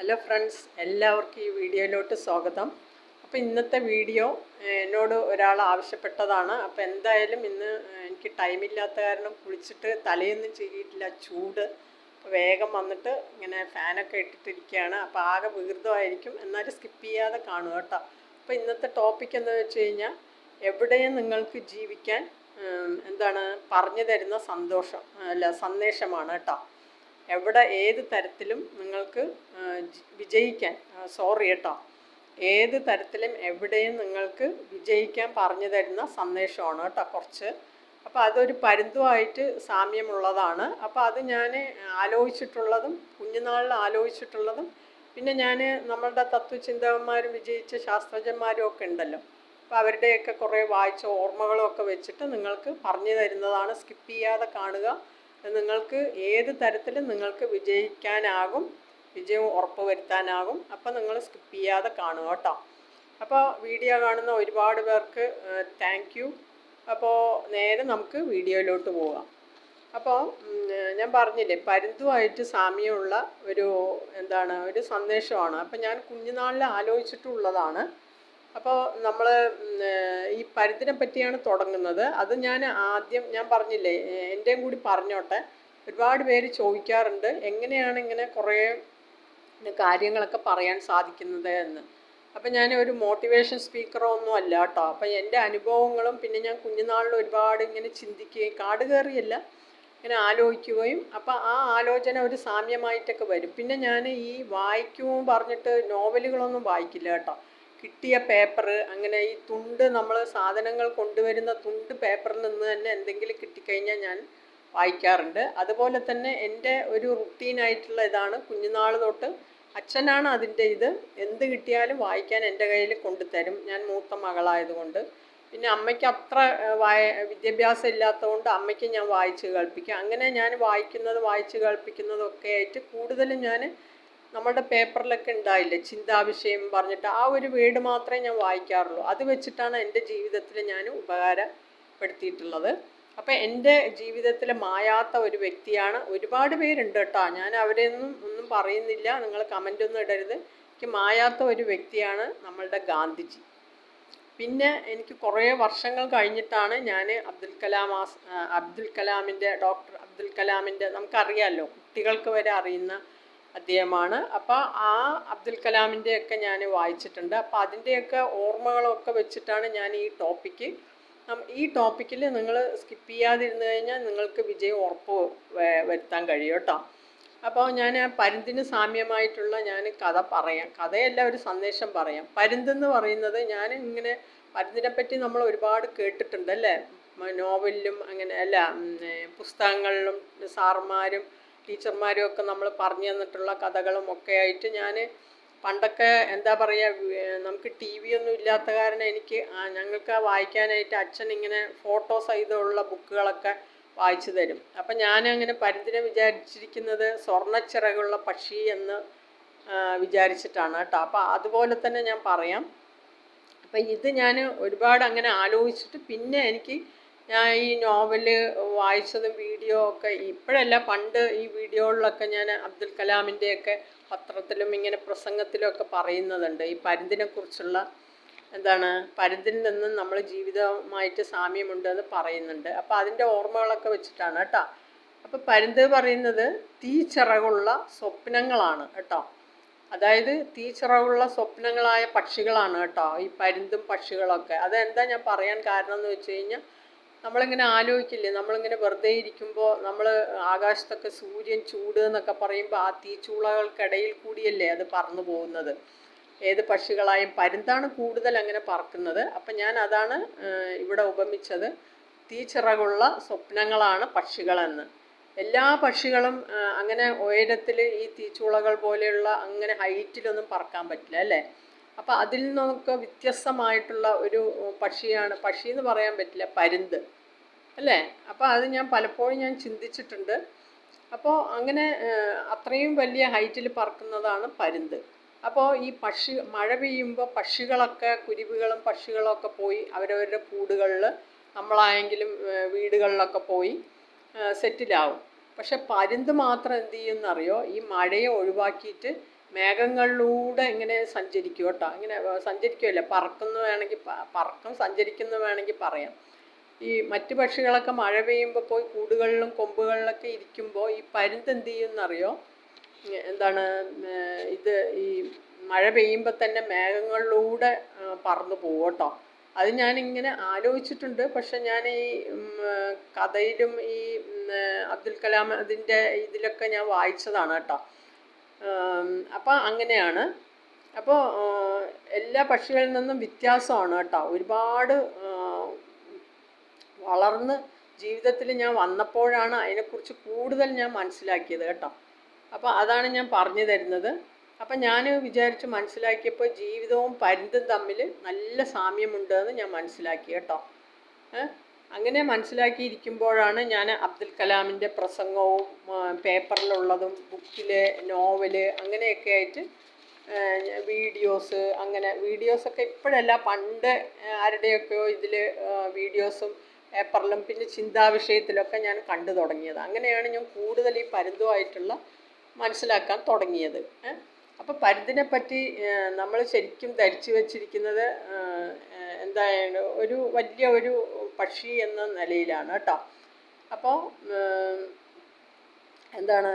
Hello friends എല്ലാവർക്കും ഈ വീഡിയോയിലോട്ട് സ്വാഗതം. അപ്പോൾ ഇന്നത്തെ വീഡിയോ എന്നോട് ഒരാൾ ആവശ്യപ്പെട്ടതാണ്. അപ്പോൾ എന്തായാലും ഇന്ന് എനിക്ക് ടൈമില്ലാത്ത കാരണം കുളിച്ചിട്ട് തലയൊന്നും ചെയ്തിട്ടില്ല ചൂട്. അപ്പോൾ വേഗം വന്നിട്ട് ഇങ്ങനെ ഫാനൊക്കെ ഇട്ടിട്ടിരിക്കുകയാണ്. അപ്പോൾ ആകെ വികൃതമായിരിക്കും. എന്നാലും സ്കിപ്പ് ചെയ്യാതെ കാണുക കേട്ടോ. അപ്പോൾ ഇന്നത്തെ ടോപ്പിക് എന്ന് വെച്ച് കഴിഞ്ഞാൽ എവിടെയും നിങ്ങൾക്ക് ജീവിക്കാൻ എന്താണ് പറഞ്ഞു തരുന്ന സന്തോഷം അല്ല സന്ദേശമാണ് കേട്ടോ. എവിടെ ഏത് തരത്തിലും നിങ്ങൾക്ക് വിജയിക്കാൻ സോറി കേട്ടോ. ഏത് തരത്തിലും എവിടെയും നിങ്ങൾക്ക് വിജയിക്കാൻ പറഞ്ഞു തരുന്ന സന്ദേശമാണ് കേട്ടോ കുറച്ച്. അപ്പോൾ അതൊരു പരുന്തുമായിട്ട് സാമ്യമുള്ളതാണ്. അപ്പോൾ അത് ഞാൻ ആലോചിച്ചിട്ടുള്ളതും കുഞ്ഞുനാളിൽ ആലോചിച്ചിട്ടുള്ളതും പിന്നെ ഞാൻ നമ്മളുടെ തത്വചിന്തകന്മാരും വിജയിച്ച ശാസ്ത്രജ്ഞന്മാരും ഒക്കെ ഉണ്ടല്ലോ. അപ്പോൾ അവരുടെയൊക്കെ കുറേ വായിച്ച ഓർമ്മകളൊക്കെ വെച്ചിട്ട് നിങ്ങൾക്ക് പറഞ്ഞു തരുന്നതാണ്. സ്കിപ്പ് ചെയ്യാതെ കാണുക. നിങ്ങൾക്ക് ഏത് തരത്തിലും നിങ്ങൾക്ക് വിജയിക്കാനാകും വിജയം ഉറപ്പ് വരുത്താനാകും അപ്പോൾ നിങ്ങൾ സ്കിപ്പ് ചെയ്യാതെ കാണുക കേട്ടോ. അപ്പോൾ വീഡിയോ കാണുന്ന ഒരുപാട് പേർക്ക് താങ്ക് യു അപ്പോൾ നേരെ നമുക്ക് വീഡിയോയിലോട്ട് പോകാം. അപ്പോൾ ഞാൻ പറഞ്ഞില്ലേ പരുന്തുമായിട്ട് സാമ്യമുള്ള ഒരു എന്താണ് ഒരു സന്ദേശമാണ്. അപ്പോൾ ഞാൻ കുഞ്ഞുനാളിൽ ആലോചിച്ചിട്ടുള്ളതാണ്. അപ്പോൾ നമ്മൾ ഈ പരുന്തിനെ പറ്റിയാണ് തുടങ്ങുന്നത്. അത് ഞാൻ ആദ്യം ഞാൻ പറഞ്ഞില്ലേ എന്റെയും കൂടി പറഞ്ഞോട്ടെ. ഒരുപാട് പേര് ചോദിക്കാറുണ്ട് എങ്ങനെയാണ് ഇങ്ങനെ കുറേ കാര്യങ്ങളൊക്കെ പറയാൻ സാധിക്കുന്നത് എന്ന്. അപ്പം ഞാൻ ഒരു മോട്ടിവേഷൻ സ്പീക്കറോ ഒന്നും അല്ല കേട്ടോ. അപ്പം എന്റെ അനുഭവങ്ങളും പിന്നെ ഞാൻ കുഞ്ഞുനാളിൽ ഒരുപാട് ഇങ്ങനെ ചിന്തിക്കുകയും കാട് കയറിയല്ല ഇങ്ങനെ ആലോചിക്കുകയും അപ്പം ആ ആലോചന ഒരു സാമ്യമായിട്ടൊക്കെ വരും. പിന്നെ ഞാൻ ഈ വായിക്കുമ്പോൾ പറഞ്ഞിട്ട് നോവലുകളൊന്നും വായിക്കില്ല കേട്ടോ. കിട്ടിയ പേപ്പർ അങ്ങനെ ഈ തുണ്ട് നമ്മൾ സാധനങ്ങൾ കൊണ്ടുവരുന്ന തുണ്ട് പേപ്പറിൽ നിന്ന് തന്നെ എന്തെങ്കിലും കിട്ടിക്കഴിഞ്ഞാൽ ഞാൻ വായിക്കാറുണ്ട്. അതുപോലെ തന്നെ എന്റെ ഒരു റുട്ടീനായിട്ടുള്ള ഇതാണ്. കുഞ്ഞുനാൾ തൊട്ട് അച്ഛനാണ് അതിന്റെ ഇത്. എന്ത് കിട്ടിയാലും വായിക്കാൻ എന്റെ കയ്യിൽ കൊണ്ടുതരും. ഞാൻ മൂത്ത മകളായതുകൊണ്ട്. പിന്നെ അമ്മയ്ക്ക് അത്ര വായ വിദ്യാഭ്യാസം ഇല്ലാത്തതുകൊണ്ട് അമ്മയ്ക്ക് ഞാൻ വായിച്ച് കേൾപ്പിക്കും. അങ്ങനെ ഞാൻ വായിക്കുന്നത് വായിച്ച് കേൾപ്പിക്കുന്നതൊക്കെ ആയിട്ട് കൂടുതലും ഞാൻ നമ്മളുടെ പേപ്പറിലൊക്കെ ഉണ്ടായില്ലേ? ചിന്താവിഷയം പറഞ്ഞിട്ട് ആ ഒരു വീട് മാത്രമേ ഞാൻ വായിക്കാറുള്ളൂ. അത് വെച്ചിട്ടാണ് എന്റെ ജീവിതത്തിൽ ഞാൻ ഉപകാരപ്പെടുത്തിയിട്ടുള്ളത്. അപ്പം എന്റെ ജീവിതത്തിൽ മായാത്ത ഒരു വ്യക്തിയാണ് ഒരുപാട് പേരുണ്ട് കേട്ടോ. ഞാൻ അവരെയൊന്നും ഒന്നും പറയുന്നില്ല. നിങ്ങൾ കമന്റ് ഒന്നും ഇടരുത്. എനിക്ക് മായാത്ത ഒരു വ്യക്തിയാണ് നമ്മളുടെ ഗാന്ധിജി. പിന്നെ എനിക്ക് കുറേ വർഷങ്ങൾ കഴിഞ്ഞിട്ടാണ് ഞാൻ അബ്ദുൽ കലാം ആസ് അബ്ദുൽ കലാമിന്റെ ഡോക്ടർ അബ്ദുൽ കലാമിന്റെ നമുക്കറിയാമല്ലോ കുട്ടികൾക്ക് വരെ അറിയുന്ന അദ്ദേഹമാണ്. അപ്പോൾ ആ അബ്ദുൽ കലാമിന്റെ ഒക്കെ ഞാൻ വായിച്ചിട്ടുണ്ട്. അപ്പോൾ അതിന്റെയൊക്കെ ഓർമ്മകളൊക്കെ വെച്ചിട്ടാണ് ഞാൻ ഈ ടോപ്പിക്ക്. ഈ ടോപ്പിക്കിൽ നിങ്ങൾ സ്കിപ്പ് ചെയ്യാതിരുന്നു കഴിഞ്ഞാൽ നിങ്ങൾക്ക് വിജയം ഉറപ്പ് വരുത്താൻ കഴിയും കേട്ടോ. അപ്പോൾ ഞാൻ പരുന്തിന് സാമ്യമായിട്ടുള്ള ഞാൻ കഥ പറയാം. കഥയല്ല ഒരു സന്ദേശം പറയാം. പരുന്തെന്ന് പറയുന്നത് ഞാൻ ഇങ്ങനെ പരുന്തിനെ പറ്റി നമ്മൾ ഒരുപാട് കേട്ടിട്ടുണ്ട് അല്ലേ? നോവലിലും അങ്ങനെ അല്ല പുസ്തകങ്ങളിലും സാറുമാരും ടീച്ചർമാരും ഒക്കെ നമ്മൾ പറഞ്ഞു തന്നിട്ടുള്ള കഥകളും ഒക്കെ ആയിട്ട് ഞാൻ പണ്ടൊക്കെ എന്താ പറയുക നമുക്ക് ടി വി ഒന്നും ഇല്ലാത്ത കാരണം എനിക്ക് ഞങ്ങൾക്ക് വായിക്കാനായിട്ട് അച്ഛൻ ഇങ്ങനെ ഫോട്ടോ സഹിതമുള്ള ബുക്കുകളൊക്കെ വായിച്ചു തരും. അപ്പം ഞാൻ അങ്ങനെ പരുന്തിനെ വിചാരിച്ചിരിക്കുന്നത് സ്വർണച്ചിറകുള്ള പക്ഷി എന്ന് വിചാരിച്ചിട്ടാണ് കേട്ടോ. അപ്പോൾ അതുപോലെ തന്നെ ഞാൻ പറയാം. അപ്പം ഇത് ഞാൻ ഒരുപാട് അങ്ങനെ ആലോചിച്ചിട്ട് പിന്നെ എനിക്ക് ഞാൻ ഈ നോവൽ വായിച്ചതും വീഡിയോ ഒക്കെ ഇപ്പോഴല്ല പണ്ട് ഈ വീഡിയോകളിലൊക്കെ ഞാൻ അബ്ദുൽ കലാമിന്റെയൊക്കെ പത്രത്തിലും ഇങ്ങനെ പ്രസംഗത്തിലും ഒക്കെ പറയുന്നതുണ്ട്. ഈ പരുന്തിനെക്കുറിച്ചുള്ള എന്താണ് പരുന്തിൽ നിന്നും നമ്മൾ ജീവിതമായിട്ട് സാമ്യമുണ്ട് എന്ന് പറയുന്നുണ്ട്. അപ്പോൾ അതിന്റെ ഓർമ്മകളൊക്കെ വെച്ചിട്ടാണ് കേട്ടോ. അപ്പോൾ പരുന്ത് പറയുന്നത് തീച്ചിറകുള്ള സ്വപ്നങ്ങളാണ് കേട്ടോ. അതായത് തീച്ചിറകുള്ള സ്വപ്നങ്ങളായ പക്ഷികളാണ് കേട്ടോ ഈ പരുന്തും പക്ഷികളൊക്കെ. അതെന്താ ഞാൻ പറയാൻ കാരണം എന്ന് വെച്ച് കഴിഞ്ഞാൽ നമ്മളിങ്ങനെ ആലോചിക്കില്ലേ? നമ്മളിങ്ങനെ വെറുതെ ഇരിക്കുമ്പോൾ നമ്മൾ ആകാശത്തൊക്കെ സൂര്യൻ ചൂട് എന്നൊക്കെ പറയുമ്പോൾ ആ തീച്ചൂളകൾക്കിടയിൽ കൂടിയല്ലേ അത് പറന്നു പോകുന്നത്. ഏത് പക്ഷികളായും പരുന്താണ് കൂടുതൽ അങ്ങനെ പറക്കുന്നത്. അപ്പം ഞാൻ അതാണ് ഇവിടെ ഉപമിച്ചത്. തീച്ചിറകുള്ള സ്വപ്നങ്ങളാണ് പക്ഷികളെന്ന്. എല്ലാ പക്ഷികളും അങ്ങനെ ഉയരത്തിൽ ഈ തീച്ചൂളകൾ പോലെയുള്ള അങ്ങനെ ഹൈറ്റിലൊന്നും പറക്കാൻ പറ്റില്ല അല്ലേ? അപ്പോൾ അതിൽ നിന്നൊക്കെ വ്യത്യസ്തമായിട്ടുള്ള ഒരു പക്ഷിയാണ്. പക്ഷി എന്ന് പറയാൻ പറ്റില്ല പരുന്ത്. അല്ലേ? അപ്പോൾ അത് ഞാൻ പലപ്പോഴും ഞാൻ ചിന്തിച്ചിട്ടുണ്ട്. അപ്പോൾ അങ്ങനെ അത്രയും വലിയ ഹൈറ്റിൽ പറക്കുന്നതാണ് പരുന്ത്. അപ്പോൾ ഈ പക്ഷി മഴ പെയ്യുമ്പോൾ പക്ഷികളൊക്കെ കുരുവികളും പക്ഷികളൊക്കെ പോയി അവരവരുടെ കൂടുകളിൽ നമ്മളായെങ്കിലും വീടുകളിലൊക്കെ പോയി സെറ്റിലാവും. പക്ഷെ പരുന്ത് മാത്രം എന്ത് ചെയ്യുമെന്നറിയോ ഈ മഴയെ ഒഴിവാക്കിയിട്ട് മേഘങ്ങളിലൂടെ ഇങ്ങനെ സഞ്ചരിക്കും കേട്ടോ. ഇങ്ങനെ സഞ്ചരിക്കുമല്ലേ പറക്കുന്നു വേണമെങ്കിൽ പറക്കും സഞ്ചരിക്കുന്നു വേണമെങ്കിൽ പറയാം. ഈ മറ്റു പക്ഷികളൊക്കെ മഴ പെയ്യുമ്പോൾ പോയി കൂടുകളിലും കൊമ്പുകളിലൊക്കെ ഇരിക്കുമ്പോൾ ഈ പരുന്ത് എന്ത് ചെയ്യുമെന്നറിയോ എന്താണ് ഇത് ഈ മഴ പെയ്യുമ്പോൾ തന്നെ മേഘങ്ങളിലൂടെ പറന്നു പോകും കേട്ടോ. അത് ഞാനിങ്ങനെ ആലോചിച്ചിട്ടുണ്ട്. പക്ഷെ ഞാൻ ഈ കഥയിലും ഈ അബ്ദുൽ കലാം അതിന്റെ ഇതിലൊക്കെ ഞാൻ വായിച്ചതാണ് കേട്ടോ. അപ്പോൾ അങ്ങനെയാണ്. അപ്പോൾ എല്ലാ പക്ഷികളിൽ നിന്നും വ്യത്യാസമാണ് കേട്ടോ. ഒരുപാട് വളർന്ന് ജീവിതത്തിൽ ഞാൻ വന്നപ്പോഴാണ് അതിനെക്കുറിച്ച് കൂടുതൽ ഞാൻ മനസ്സിലാക്കിയത് കേട്ടോ. അപ്പോൾ അതാണ് ഞാൻ പറഞ്ഞു തരുന്നത്. അപ്പം ഞാൻ വിചാരിച്ച് മനസ്സിലാക്കിയപ്പോൾ ജീവിതവും പരിന്തും തമ്മിൽ നല്ല സാമ്യമുണ്ടെന്ന് ഞാൻ മനസ്സിലാക്കി കേട്ടോ? അങ്ങനെ മനസ്സിലാക്കിയിരിക്കുമ്പോഴാണ് ഞാൻ അബ്ദുൽ കലാമിന്റെ പ്രസംഗവും പേപ്പറിലുള്ളതും ബുക്കിലെ നോവൽ അങ്ങനെയൊക്കെ ആയിട്ട് വീഡിയോസ് അങ്ങനെ വീഡിയോസൊക്കെ ഇപ്പോഴല്ല പണ്ട് ആരുടെയൊക്കെയോ ഇതിൽ വീഡിയോസും പേപ്പറിലും പിന്നെ ചിന്താവിഷയത്തിലൊക്കെ ഞാൻ കണ്ടു തുടങ്ങിയത്. അങ്ങനെയാണ് ഞാൻ കൂടുതൽ ഈ പരന്തുമായിട്ടുള്ള മനസ്സിലാക്കാൻ തുടങ്ങിയത്. അപ്പോൾ പരുന്തിനെ പറ്റി നമ്മൾ ശരിക്കും ധരിച്ചു വച്ചിരിക്കുന്നത് എന്താണ് ഒരു വലിയ ഒരു പക്ഷി എന്ന നിലയിലാണ് കേട്ടോ. അപ്പോൾ എന്താണ്?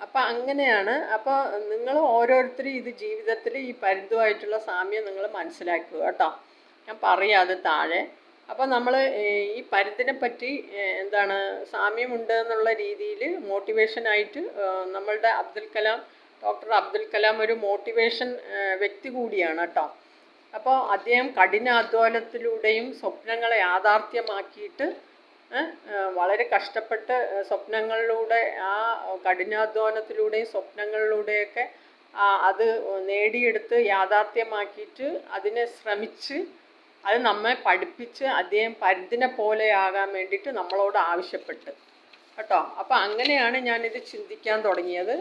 അപ്പം അങ്ങനെയാണ്. അപ്പോൾ നിങ്ങൾ ഓരോരുത്തരും ഇത് ജീവിതത്തിൽ ഈ പരുന്തുമായിട്ടുള്ള സാമ്യം നിങ്ങൾ മനസ്സിലാക്കുക കേട്ടോ. ഞാൻ പറയാം അത് താഴെ. അപ്പോൾ നമ്മൾ ഈ പരുന്തിനെ പറ്റി എന്താണ്? സാമ്യമുണ്ട് എന്നുള്ള രീതിയിൽ മോട്ടിവേഷനായിട്ട് നമ്മളുടെ അബ്ദുൽ കലാം ഡോക്ടർ അബ്ദുൽ കലാം ഒരു മോട്ടിവേഷൻ വ്യക്തി കൂടിയാണ് കേട്ടോ. അപ്പോൾ അദ്ദേഹം കഠിനാധ്വാനത്തിലൂടെയും സ്വപ്നങ്ങളെ യാഥാർത്ഥ്യമാക്കിയിട്ട് വളരെ കഷ്ടപ്പെട്ട് സ്വപ്നങ്ങളിലൂടെ ആ കഠിനാധ്വാനത്തിലൂടെയും സ്വപ്നങ്ങളിലൂടെയൊക്കെ അത് നേടിയെടുത്ത് യാഥാർത്ഥ്യമാക്കിയിട്ട് അതിനെ ശ്രമിച്ച് അത് നമ്മെ പഠിപ്പിച്ച് അദ്ദേഹം പരുന്തിനെ പോലെയാകാൻ വേണ്ടിയിട്ട് നമ്മളോട് ആവശ്യപ്പെട്ട്. കേട്ടോ? അപ്പം അങ്ങനെയാണ് ഞാനിത് ചിന്തിക്കാൻ തുടങ്ങിയത്.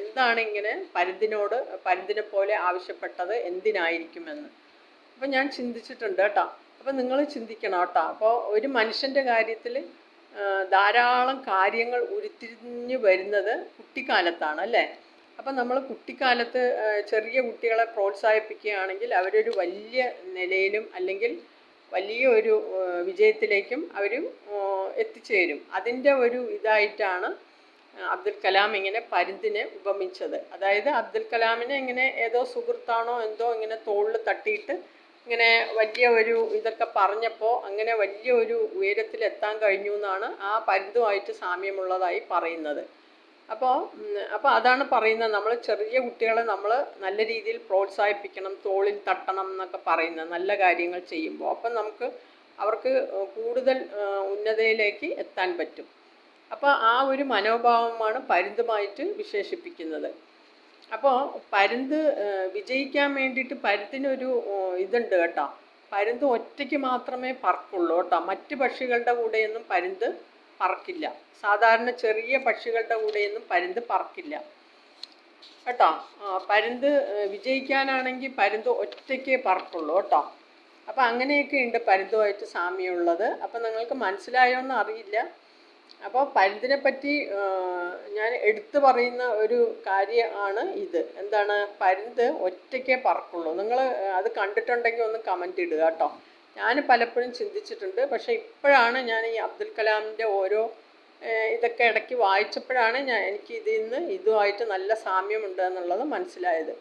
എന്താണ് ഇങ്ങനെ പരുന്തിനോട് പരുന്തിനെ പോലെ ആവശ്യപ്പെട്ടത് എന്തിനായിരിക്കുമെന്ന്. അപ്പം ഞാൻ ചിന്തിച്ചിട്ടുണ്ട് കേട്ടോ. അപ്പം നിങ്ങൾ ചിന്തിക്കണം കേട്ടോ. അപ്പോൾ ഒരു മനുഷ്യന്റെ കാര്യത്തിൽ ധാരാളം കാര്യങ്ങൾ ഉരുത്തിരിഞ്ഞു വരുന്നത് കുട്ടിക്കാലത്താണ് അല്ലേ? അപ്പം നമ്മൾ കുട്ടിക്കാലത്ത് ചെറിയ കുട്ടികളെ പ്രോത്സാഹിപ്പിക്കുകയാണെങ്കിൽ അവരൊരു വലിയ നിലയിലും അല്ലെങ്കിൽ വലിയ ഒരു വിജയത്തിലേക്കും അവർ എത്തിച്ചേരും. അതിന്റെ ഒരു ഇതായിട്ടാണ് അബ്ദുൽ കലാം ഇങ്ങനെ പരുന്തിനെ ഉപമിച്ചത്. അതായത് അബ്ദുൽ കലാമിനെ ഇങ്ങനെ ഏതോ സുഹൃത്താണോ എന്തോ ഇങ്ങനെ തോളിൽ തട്ടിയിട്ട് ഇങ്ങനെ വലിയ ഒരു ഇതൊക്കെ പറഞ്ഞപ്പോൾ അങ്ങനെ വലിയ ഒരു ഉയരത്തിലെത്താൻ കഴിഞ്ഞു എന്നാണ് ആ പരുന്തുമായിട്ട് സാമ്യമുള്ളതായി പറയുന്നത്. അപ്പോൾ അപ്പോൾ അതാണ് പറയുന്നത്. നമ്മൾ ചെറിയ കുട്ടികളെ നമ്മൾ നല്ല രീതിയിൽ പ്രോത്സാഹിപ്പിക്കണം തോളിൽ തട്ടണം എന്നൊക്കെ പറയുന്നത്. നല്ല കാര്യങ്ങൾ ചെയ്യുമ്പോൾ. അപ്പം നമുക്ക് അവർക്ക് കൂടുതൽ ഉന്നതയിലേക്ക് എത്താൻ പറ്റും. അപ്പോൾ ആ ഒരു മനോഭാവമാണ് പരുന്തുമായിട്ട് വിശേഷിപ്പിക്കുന്നത്. അപ്പോൾ പരുന്ത് വിജയിക്കാൻ വേണ്ടിയിട്ട് പരുന്തിനൊരു ആ, ഇതുണ്ട് കേട്ടോ. പരുന്ത് ഒറ്റയ്ക്ക് മാത്രമേ പറക്കുള്ളൂ കേട്ടോ. മറ്റ് പക്ഷികളുടെ കൂടെയൊന്നും പരുന്ത് പറക്കില്ല. സാധാരണ ചെറിയ പക്ഷികളുടെ കൂടെയൊന്നും പരുന്ത് പറക്കില്ല. കേട്ടോ? പരുന്ത് വിജയിക്കാനാണെങ്കിൽ പരുന്ത് ഒറ്റയ്ക്കേ പറക്കുള്ളൂ കേട്ടോ. അപ്പം അങ്ങനെയൊക്കെ ഉണ്ട് പരുന്തുമായിട്ട് സാമ്യമുള്ളത്. അപ്പം നിങ്ങൾക്ക് മനസ്സിലായോ എന്ന് അറിയില്ല. അപ്പോൾ പരുന്തിനെ പറ്റി ഞാൻ എടുത്തു പറയുന്ന ഒരു കാര്യമാണ് ഇത്. എന്താണ്? പരുന്ത് ഒറ്റയ്ക്കേ പറക്കുള്ളൂ. നിങ്ങൾ അത് കണ്ടിട്ടുണ്ടെങ്കിൽ ഒന്ന് കമന്റ് ഇടുക കേട്ടോ. ഞാൻ പലപ്പോഴും ചിന്തിച്ചിട്ടുണ്ട്. പക്ഷേ ഇപ്പോഴാണ് ഞാൻ ഈ അബ്ദുൽ കലാമിന്റെ ഓരോ ഇതൊക്കെ ഇടയ്ക്ക് വായിച്ചപ്പോഴാണ് ഞാൻ എനിക്ക് ഇതിൽ നിന്ന് ഇതുമായിട്ട് നല്ല സാമ്യമുണ്ട് എന്നുള്ളത് മനസ്സിലായത്.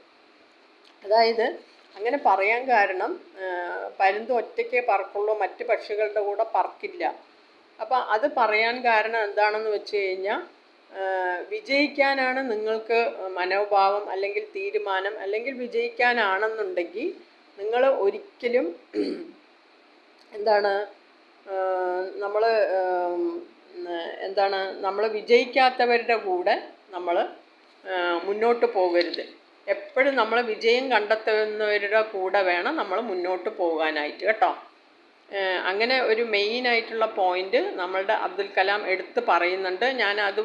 അതായത് അങ്ങനെ പറയാൻ കാരണം പരുന്ത് ഒറ്റയ്ക്കേ പറക്കുള്ളൂ മറ്റ് പക്ഷികളുടെ കൂടെ പറക്കില്ല. അപ്പോൾ അത് പറയാൻ കാരണം എന്താണെന്ന് വെച്ച് കഴിഞ്ഞാൽ വിജയിക്കാനാണ് നിങ്ങൾക്ക് മനോഭാവം അല്ലെങ്കിൽ തീരുമാനം അല്ലെങ്കിൽ വിജയിക്കാനാണെന്നുണ്ടെങ്കിൽ നിങ്ങൾ ഒരിക്കലും എന്താണ് നമ്മൾ എന്താണ് നമ്മൾ വിജയിക്കാത്തവരുടെ കൂടെ നമ്മൾ മുന്നോട്ട് പോകരുത്. എപ്പോഴും നമ്മൾ വിജയം കണ്ടെത്തുന്നവരുടെ കൂടെ വേണം നമ്മൾ മുന്നോട്ട് പോകാനായിട്ട് കേട്ടോ? അങ്ങനെ ഒരു മെയിൻ ആയിട്ടുള്ള പോയിന്റ് നമ്മളുടെ അബ്ദുൽ കലാം എടുത്ത് പറയുന്നുണ്ട്. ഞാൻ അത്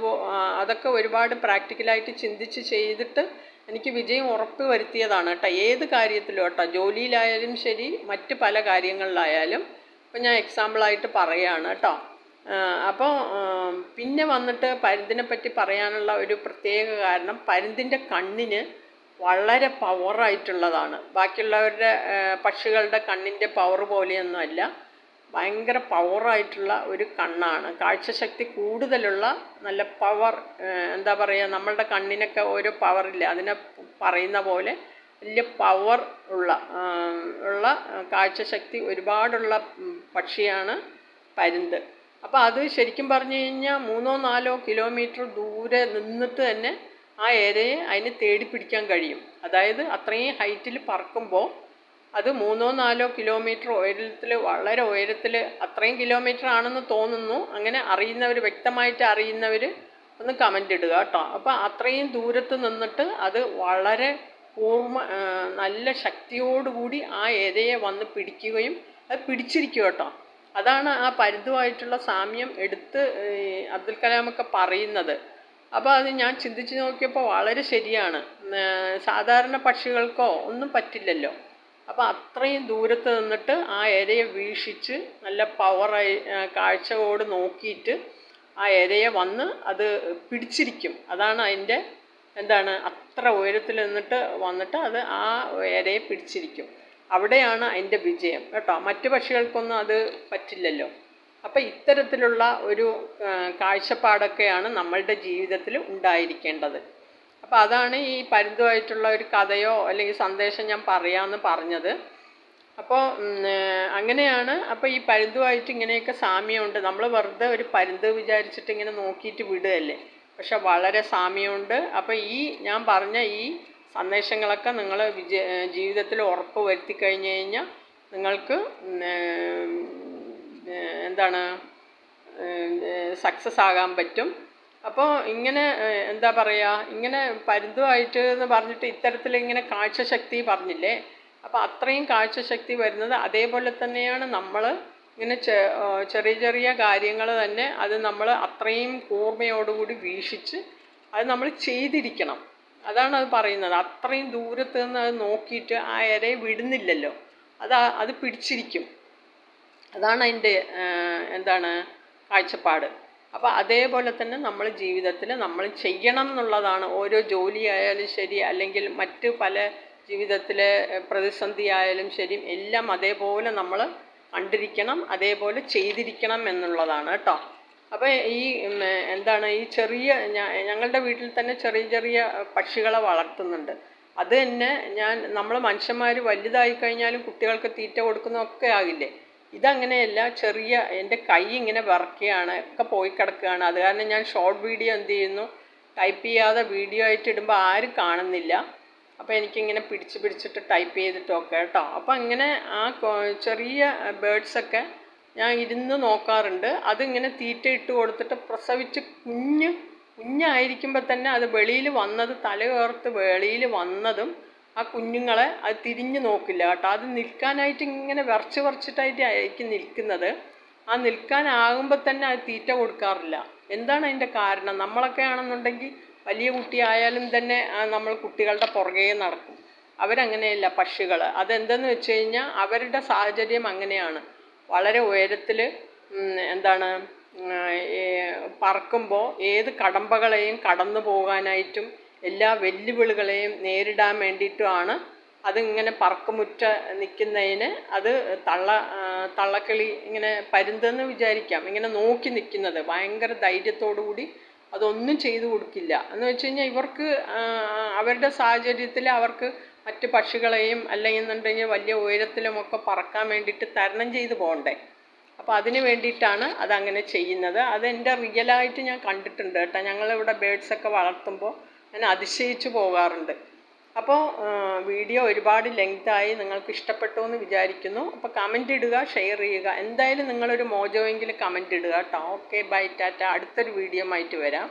അതൊക്കെ ഒരുപാട് പ്രാക്ടിക്കലായിട്ട് ചിന്തിച്ച് ചെയ്തിട്ട് എനിക്ക് വിജയം ഉറപ്പ് വരുത്തിയതാണ് കേട്ടോ. ഏത് കാര്യത്തിലും കേട്ടോ ജോലിയിലായാലും ശരി മറ്റ് പല കാര്യങ്ങളിലായാലും ഇപ്പം ഞാൻ എക്സാമ്പിളായിട്ട് പറയുകയാണ് കേട്ടോ അപ്പോൾ പിന്നെ വന്നിട്ട് പരുന്തിനെ പറ്റി പറയാനുള്ള ഒരു പ്രത്യേക കാരണം പരുന്തിന്റെ കണ്ണിന് വളരെ പവറായിട്ടുള്ളതാണ് ബാക്കിയുള്ളവരുടെ പക്ഷികളുടെ കണ്ണിന്റെ പവർ പോലെയൊന്നുമല്ല ഭയങ്കര പവറായിട്ടുള്ള ഒരു കണ്ണാണ്. കാഴ്ചശക്തി കൂടുതലുള്ള നല്ല പവർ എന്താ പറയുക നമ്മളുടെ കണ്ണിനൊക്കെ ഓരോ പവറില്ല അതിനെ പറയുന്ന പോലെ വലിയ പവർ ഉള്ള ഉള്ള കാഴ്ചശക്തി ഒരുപാടുള്ള പക്ഷിയാണ് പരുന്ത്. അപ്പോൾ അത് ശരിക്കും പറഞ്ഞു കഴിഞ്ഞാൽ മൂന്നോ നാലോ കിലോമീറ്റർ ദൂരെ നിന്നിട്ട് തന്നെ ആ ഏരയെ അതിനെ തേടി പിടിക്കാൻ കഴിയും. അതായത് അത്രയും ഹൈറ്റിൽ പറക്കുമ്പോൾ അത് മൂന്നോ നാലോ കിലോമീറ്റർ ഉയരത്തിൽ വളരെ ഉയരത്തിൽ അത്രയും കിലോമീറ്റർ ആണെന്ന് തോന്നുന്നു. അങ്ങനെ അറിയുന്നവർ വ്യക്തമായിട്ട് അറിയുന്നവർ ഒന്ന് കമന്റ് ഇടുക കേട്ടോ. അപ്പോൾ അത്രയും ദൂരത്ത് നിന്നിട്ട് അത് വളരെ പൂർണ നല്ല ശക്തിയോടുകൂടി ആ ഇരയെ വന്ന് പിടിക്കുകയും അത് പിടിച്ചിരിക്കും കേട്ടോ. അതാണ് ആ പരുതുമായിട്ടുള്ള സാമ്യം എടുത്ത് അബ്ദുൽ കലാമൊക്കെ പറയുന്നത്. അപ്പോൾ അത് ഞാൻ ചിന്തിച്ച് നോക്കിയപ്പോൾ വളരെ ശരിയാണ്. സാധാരണ പക്ഷികൾക്കോ ഒന്നും പറ്റില്ലല്ലോ. അപ്പോൾ അത്രയും ദൂരത്ത് നിന്നിട്ട് ആ ഇരയെ വീക്ഷിച്ച് നല്ല പവറായി കാഴ്ചയോട് നോക്കിയിട്ട് ആ ഇരയെ വന്ന് അത് പിടിച്ചിരിക്കും. അതാണ് അതിന്റെ എന്താണ് അത്ര ഉയരത്തിൽ നിന്നിട്ട് വന്നിട്ട് അത് ആ ഇരയെ പിടിച്ചിരിക്കും. അവിടെയാണ് അതിന്റെ വിജയം കേട്ടോ. മറ്റു പക്ഷികൾക്കൊന്നും അത് പറ്റില്ലല്ലോ. അപ്പോൾ ഇത്തരത്തിലുള്ള ഒരു കാഴ്ചപ്പാടൊക്കെയാണ് നമ്മളുടെ ജീവിതത്തിൽ ഉണ്ടായിരിക്കേണ്ടത്. അപ്പോൾ അതാണ് ഈ പരിധമായിട്ടുള്ള ഒരു കഥയോ അല്ലെങ്കിൽ സന്ദേശം ഞാൻ പറയാമെന്ന് പറഞ്ഞത്. അപ്പോൾ അങ്ങനെയാണ്. അപ്പോൾ ഈ പരുന്തുമായിട്ട് ഇങ്ങനെയൊക്കെ സാമ്യമുണ്ട്. നമ്മൾ വെറുതെ ഒരു പരുന്ത് വിചാരിച്ചിട്ട് ഇങ്ങനെ നോക്കിയിട്ട് വിടുകയല്ലേ? പക്ഷെ വളരെ സാമ്യമുണ്ട്. അപ്പോൾ ഈ ഞാൻ പറഞ്ഞ ഈ സന്ദേശങ്ങളൊക്കെ നിങ്ങൾ വിജയ ജീവിതത്തിൽ ഉറപ്പ് വരുത്തി കഴിഞ്ഞ് കഴിഞ്ഞാൽ നിങ്ങൾക്ക് എന്താണ് സക്സസ് ആകാൻ പറ്റും. അപ്പോൾ ഇങ്ങനെ എന്താ പറയുക ഇങ്ങനെ പരുന്തുമായിട്ട് എന്ന് പറഞ്ഞിട്ട് ഇത്തരത്തിൽ ഇങ്ങനെ കാഴ്ചശക്തി പറഞ്ഞില്ലേ? അപ്പോൾ അത്രയും കാഴ്ചശക്തി വരുന്നത് അതേപോലെ തന്നെയാണ് നമ്മൾ ഇങ്ങനെ ചെറിയ ചെറിയ കാര്യങ്ങൾ തന്നെ അത് നമ്മൾ അത്രയും കൂർമ്മയോടുകൂടി വീക്ഷിച്ച് അത് നമ്മൾ ചെയ്തിരിക്കണം. അതാണ് അത് പറയുന്നത്. അത്രയും ദൂരത്ത് നിന്ന് അത് നോക്കിയിട്ട് ആ ഇരയെ വിടുന്നില്ലല്ലോ. അത് അത് പിടിച്ചിരിക്കും. അതാണ് അതിന്റെ എന്താണ് കാഴ്ചപ്പാട്. അപ്പോൾ അതേപോലെ തന്നെ നമ്മൾ ജീവിതത്തിൽ നമ്മൾ ചെയ്യണം എന്നുള്ളതാണ്. ഓരോ ജോലി ആയാലും ശരി അല്ലെങ്കിൽ മറ്റ് പല ജീവിതത്തിലെ പ്രതിസന്ധി ആയാലും ശരി എല്ലാം അതേപോലെ നമ്മൾ കണ്ടിരിക്കണം അതേപോലെ ചെയ്തിരിക്കണം എന്നുള്ളതാണ് കേട്ടോ. അപ്പോൾ ഈ എന്താണ് ഈ ചെറിയ ഞങ്ങളുടെ വീട്ടിൽ തന്നെ ചെറിയ ചെറിയ പക്ഷികളെ വളർത്തുന്നുണ്ട്. അത് തന്നെ ഞാൻ നമ്മൾ മനുഷ്യന്മാർ വലുതായി കഴിഞ്ഞാലും കുട്ടികൾക്ക് തീറ്റ കൊടുക്കുന്നതൊക്കെ ആകില്ലേ? ഇതങ്ങനെയല്ല ചെറിയ എന്റെ കൈ ഇങ്ങനെ വിറക്കുകയാണ് ഒക്കെ പോയി കിടക്കുകയാണ്. അത് കാരണം ഞാൻ ഷോർട്ട് വീഡിയോ എന്ത് ചെയ്യുന്നു? ടൈപ്പ് ചെയ്യാതെ വീഡിയോ ആയിട്ട് ഇടുമ്പോൾ ആരും കാണുന്നില്ല. അപ്പോൾ എനിക്കിങ്ങനെ പിടിച്ച് പിടിച്ചിട്ട് ടൈപ്പ് ചെയ്തിട്ടൊക്കെ കേട്ടോ. അപ്പോൾ അങ്ങനെ ആ ചെറിയ ബേഡ്സൊക്കെ ഞാൻ ഇരുന്ന് നോക്കാറുണ്ട്. അതിങ്ങനെ തീറ്റ ഇട്ട് കൊടുത്തിട്ട് പ്രസവിച്ച് കുഞ്ഞ് കുഞ്ഞായിരിക്കുമ്പോൾ തന്നെ അത് വെളിയിൽ വന്നത് തലയോർത്ത് വെളിയിൽ വന്നതും ആ കുഞ്ഞുങ്ങളെ അത് തിരിഞ്ഞു നോക്കില്ല കേട്ടോ. അത് നിൽക്കാനായിട്ട് ഇങ്ങനെ വിറച്ച് വിറച്ചിട്ടായിട്ട് ആയിരിക്കും നിൽക്കുന്നത്. ആ നിൽക്കാനാകുമ്പോൾ തന്നെ അത് തീറ്റ കൊടുക്കാറില്ല. എന്താണ് അതിന്റെ കാരണം? നമ്മളൊക്കെ ആണെന്നുണ്ടെങ്കിൽ വലിയ കുട്ടിയായാലും തന്നെ നമ്മൾ കുട്ടികളുടെ പുറകെ നടക്കും. അവരങ്ങനെയല്ല പക്ഷികൾ അതെന്തെന്ന് വെച്ച് കഴിഞ്ഞാൽ അവരുടെ സാഹചര്യം അങ്ങനെയാണ്. വളരെ ഉയരത്തിൽ എന്താണ് പറക്കുമ്പോൾ ഏത് കടമ്പകളെയും കടന്നു പോകാനായിട്ടും എല്ലാ വെല്ലുവിളികളെയും നേരിടാൻ വേണ്ടിയിട്ടുമാണ് അതിങ്ങനെ പറക്കുമുറ്റ നിൽക്കുന്നതിന് അത് തള്ള തള്ളക്കിളി ഇങ്ങനെ പരുന്തെന്ന് വിചാരിക്കാം. ഇങ്ങനെ നോക്കി നിൽക്കുന്നത് ഭയങ്കര ധൈര്യത്തോടു കൂടി അതൊന്നും ചെയ്തു കൊടുക്കില്ല. എന്ന് വെച്ച് കഴിഞ്ഞാൽ ഇവർക്ക് അവരുടെ സാഹചര്യത്തിൽ അവർക്ക് മറ്റ് പക്ഷികളെയും അല്ലെങ്കിൽ എന്നുണ്ടെങ്കിൽ വലിയ ഉയരത്തിലുമൊക്കെ പറക്കാൻ വേണ്ടിയിട്ട് തരണം ചെയ്ത് പോകണ്ടേ. അപ്പോൾ അതിന് വേണ്ടിയിട്ടാണ് അതങ്ങനെ ചെയ്യുന്നത്. അതെന്റെ റിയലായിട്ട് ഞാൻ കണ്ടിട്ടുണ്ട് കേട്ടോ. ഞങ്ങളിവിടെ ബേഡ്സൊക്കെ വളർത്തുമ്പോൾ ഞാൻ അതിശയിച്ചു പോകാറുണ്ട്. അപ്പോൾ വീഡിയോ ഒരുപാട് ലെങ്തായി നിങ്ങൾക്ക് ഇഷ്ടപ്പെട്ടു എന്ന് വിചാരിക്കുന്നു. അപ്പോൾ കമന്റ് ഇടുക ഷെയർ ചെയ്യുക. എന്തായാലും നിങ്ങളൊരു മോജോയെങ്കിലും കമന്റ് ഇടുക കേട്ടോ. Okay bye tata. അടുത്തൊരു വീഡിയോ ആയിട്ട് വരാം.